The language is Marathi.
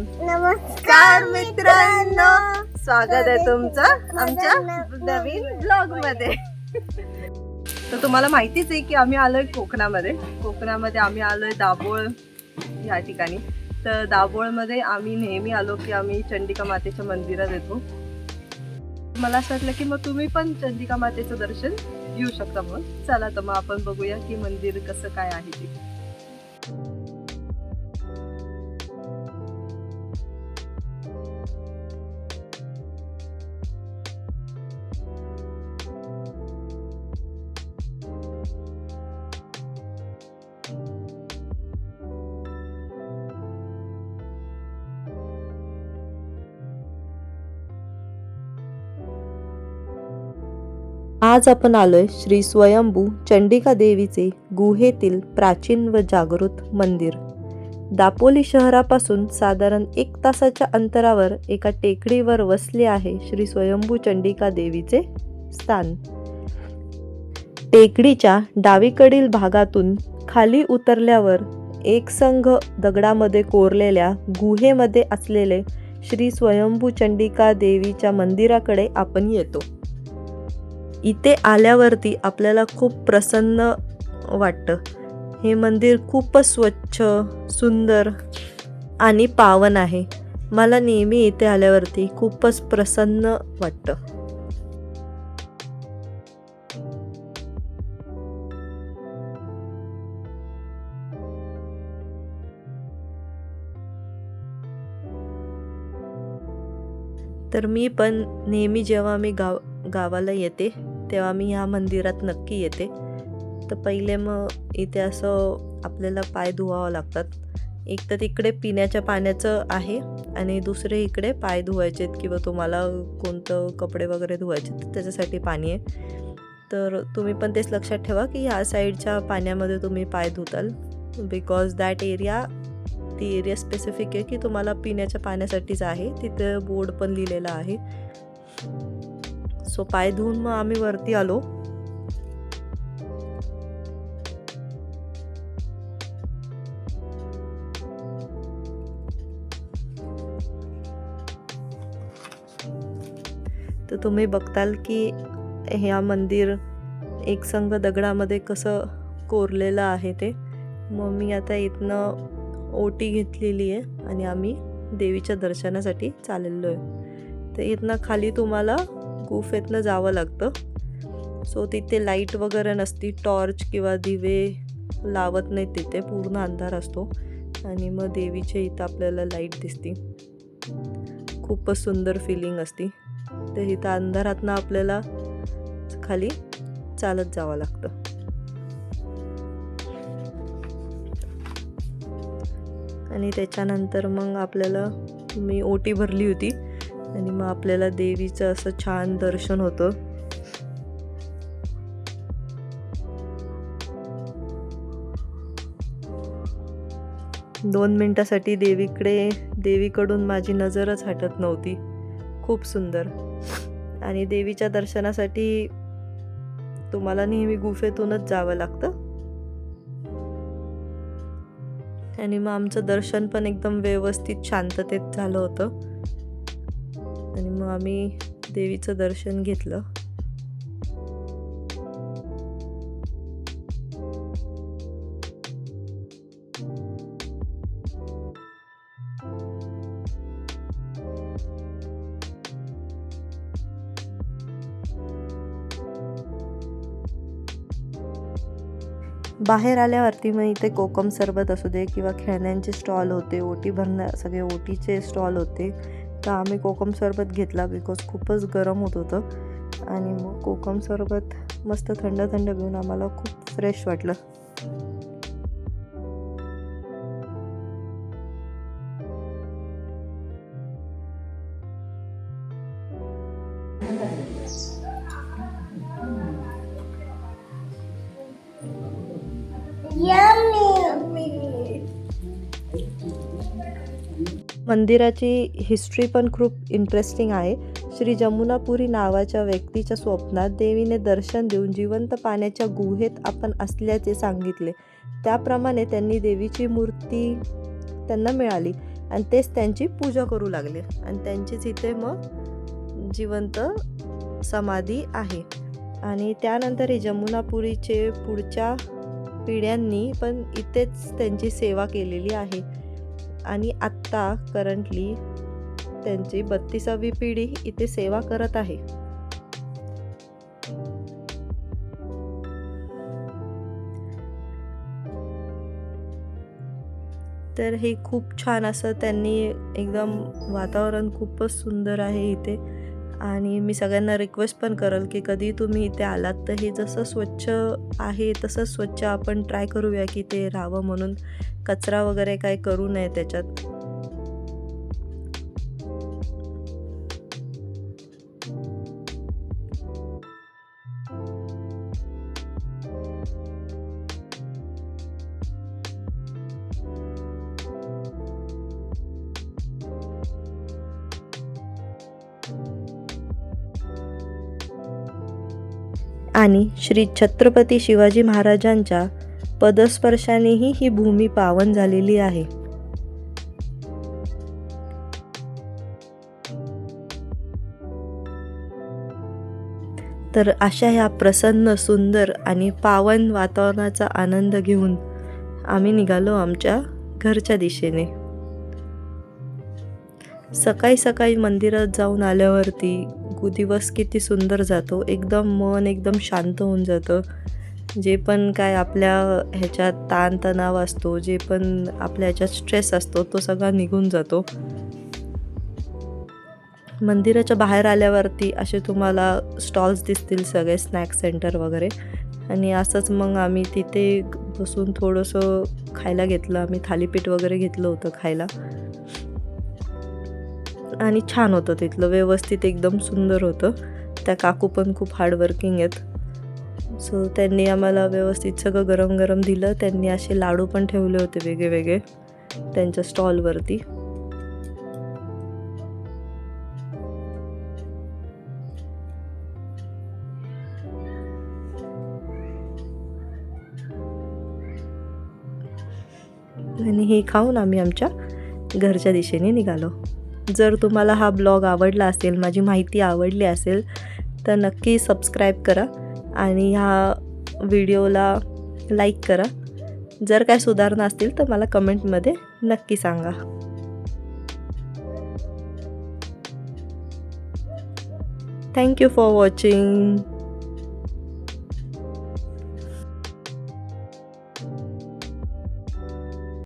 नमस्कार मित्रांनो. स्वागत आहे तुमचं आमच्या नवीन ब्लॉगमध्ये तर तुम्हाला माहितीच आहे की आम्ही आलोय कोकणामध्ये. कोकणामध्ये आम्ही आलोय दाभोळ या ठिकाणी. तर दाभोळमध्ये आम्ही नेहमी आलो की आम्ही चंडिका मातेच्या मंदिरात येतो. मला असं वाटलं की मग तुम्ही पण चंडिका मातेचं दर्शन घेऊ शकता मग चला तर मग आपण बघूया की मंदिर कसं काय आहे ते. आज आपण आलोय श्री स्वयंभू चंडिका देवीचे गुहेतील प्राचीन व जागृत मंदिर. दापोली शहरापासून साधारण एक तासाच्या अंतरावर एका टेकडीवर वसले आहे श्री स्वयंभू चंडिका देवीचे स्थान. टेकडीच्या डावीकडील भागातून खाली उतरल्यावर एकसंघ दगडामध्ये कोरलेल्या गुहेमध्ये असलेले श्री स्वयंभू चंडिका देवीच्या मंदिराकडे आपण येतो. इथे आल्यावरती आपल्याला खूप प्रसन्न वाटतं. हे मंदिर खूपच स्वच्छ सुंदर आणि पावन आहे. मला नेहमी इथे आल्यावरती खूपच प्रसन्न वाटतं. तर मी पण नेहमी जेव्हा मी गाव गावाला येते तेव्हा मी ह्या मंदिरात नक्की येते. तर पहिले मग इथे असं आपल्याला पाय धुवावं लागतात. एक तर तिकडे पिण्याच्या पाण्याचं आहे आणि दुसरे इकडे पाय धुवायचे आहेत किंवा तुम्हाला कोणतं कपडे वगैरे धुवायचे आहेत त्याच्यासाठी पाणी आहे. तर तुम्ही पण तेच लक्षात ठेवा की ह्या साईडच्या पाण्यामध्ये तुम्ही पाय धुताल. बिकॉज दॅट एरिया ती एरिया स्पेसिफिक आहे की तुम्हाला पिण्याच्या पाण्यासाठीच आहे. तिथे बोर्ड पण लिहिलेला आहे. सो पाय धुवून मग आम्ही वरती आलो. तर तुम्ही बघताल की ह्या मंदिर एकसंग दगडामध्ये कसं कोरलेलं आहे ते. मग मी आता इथनं ओटी घेतलेली आहे आणि आम्ही देवीच्या दर्शनासाठी चाललेलो आहे. तर इथनं खाली तुम्हाला गुफेतलं जावं लागतं. सो तिथे लाइट वगैरे नसती टॉर्च किंवा दिवे लावत नाहीत तिथे पूर्ण अंधार असतो. आणि मग देवीच्या इथं आपल्याला लाइट दिसते. खूपच सुंदर फिलिंग असती. तर इथं अंधारातनं आपल्याला खाली चालत जावं लागतं. आणि त्याच्यानंतर मग आपल्याला मी ओटी भरली होती. आणि मग आपल्याला देवीचं असं छान दर्शन होतं. दोन मिनटासाठी देवीकडे देवीकडून माझी नजरच हटत नव्हती. खूप सुंदर. आणि देवीच्या दर्शनासाठी तुम्हाला नेहमी गुफेतूनच जावं लागतं. आणि मग आमचं दर्शन पण एकदम व्यवस्थित शांततेत झालं होतं. आणि मग आम्ही देवीचं दर्शन घेतलं. बाहेर आल्यावरती मग इथे कोकम सरबत असू दे किंवा खेळण्यांचे स्टॉल होते ओटी भरणं सगळे ओटीचे स्टॉल होते. तर आम्ही कोकम सरबत घेतला बिकॉज खूपच गरम होत होतं. आणि मग कोकम सरबत मस्त थंड थंड घेऊन आम्हाला खूप फ्रेश वाटलं. मंदिराची हिस्ट्री पण खूप इंटरेस्टिंग आहे. श्री जमुनापुरी नावाच्या व्यक्तीच्या स्वप्नात देवीने दर्शन देऊन जिवंत पाण्याच्या गुहेत आपण असल्याचे सांगितले. त्याप्रमाणे त्यांनी देवीची मूर्ती त्यांना मिळाली आणि तेच त्यांची पूजा करू लागले. आणि त्यांचीच इथे मग जिवंत समाधी आहे. आणि त्यानंतर हे जमुनापुरीचे पुढच्या पिढ्यांनी पण इथेच त्यांची सेवा केलेली आहे. आणि आत्ता करंटली त्यांची बत्तीसावी पिढी इथे सेवा करत आहे. तर हे खूप छान असं त्यांनी एकदम वातावरण खूपच सुंदर आहे इथे. आणि मी सगळ्यांना रिक्वेस्ट पण करेल की कधी तुम्ही इथे आलात तर हे जसं स्वच्छ आहे तसं स्वच्छ आपण ट्राय करूया की ते राहावं म्हणून. कचरा वगैरे काय करू नये त्याच्यात. आणि श्री छत्रपती शिवाजी महाराजांच्या पदस्पर्शानेही ही भूमी पावन झालेली आहे. तर अशा ह्या प्रसन्न सुंदर आणि पावन वातावरणाचा आनंद घेऊन आम्ही निघालो आमच्या घरच्या दिशेने. सकाळी सकाळी मंदिरात जाऊन आल्यावरती दिवस किती सुंदर जातो. एकदम मन एकदम शांत होऊन जातं. जे पण काय आपल्या ह्याच्यात ताणतणाव असतो जे पण आपल्या ह्याच्यात स्ट्रेस असतो तो सगळा निघून जातो. मंदिराच्या बाहेर आल्यावरती असे तुम्हाला स्टॉल्स दिसतील सगळे स्नॅक सेंटर वगैरे. आणि असंच मग आम्ही तिथे बसून थोडंसं खायला घेतलं. आम्ही थालीपीठ वगैरे घेतलं होतं खायला. आणि छान होतं तिथलं. व्यवस्थित एकदम सुंदर होतं. त्या काकू पण खूप हार्डवर्किंग आहेत. सो त्यांनी आम्हाला व्यवस्थित सगळं गरम गरम दिलं. त्यांनी असे लाडू पण ठेवले होते वेगळे वेगळे त्यांच्या स्टॉलवरती. आणि हे खाऊन आम्ही आमच्या घरच्या दिशेने निघालो. जर तुम्हाला हा ब्लॉग आवडला असेल माझी माहिती आवडली असेल तर नक्की सबस्क्राईब करा आणि ह्या व्हिडिओला लाईक करा. जर काय सुधारणा असतील तर मला कमेंटमध्ये नक्की सांगा. Thank you for watching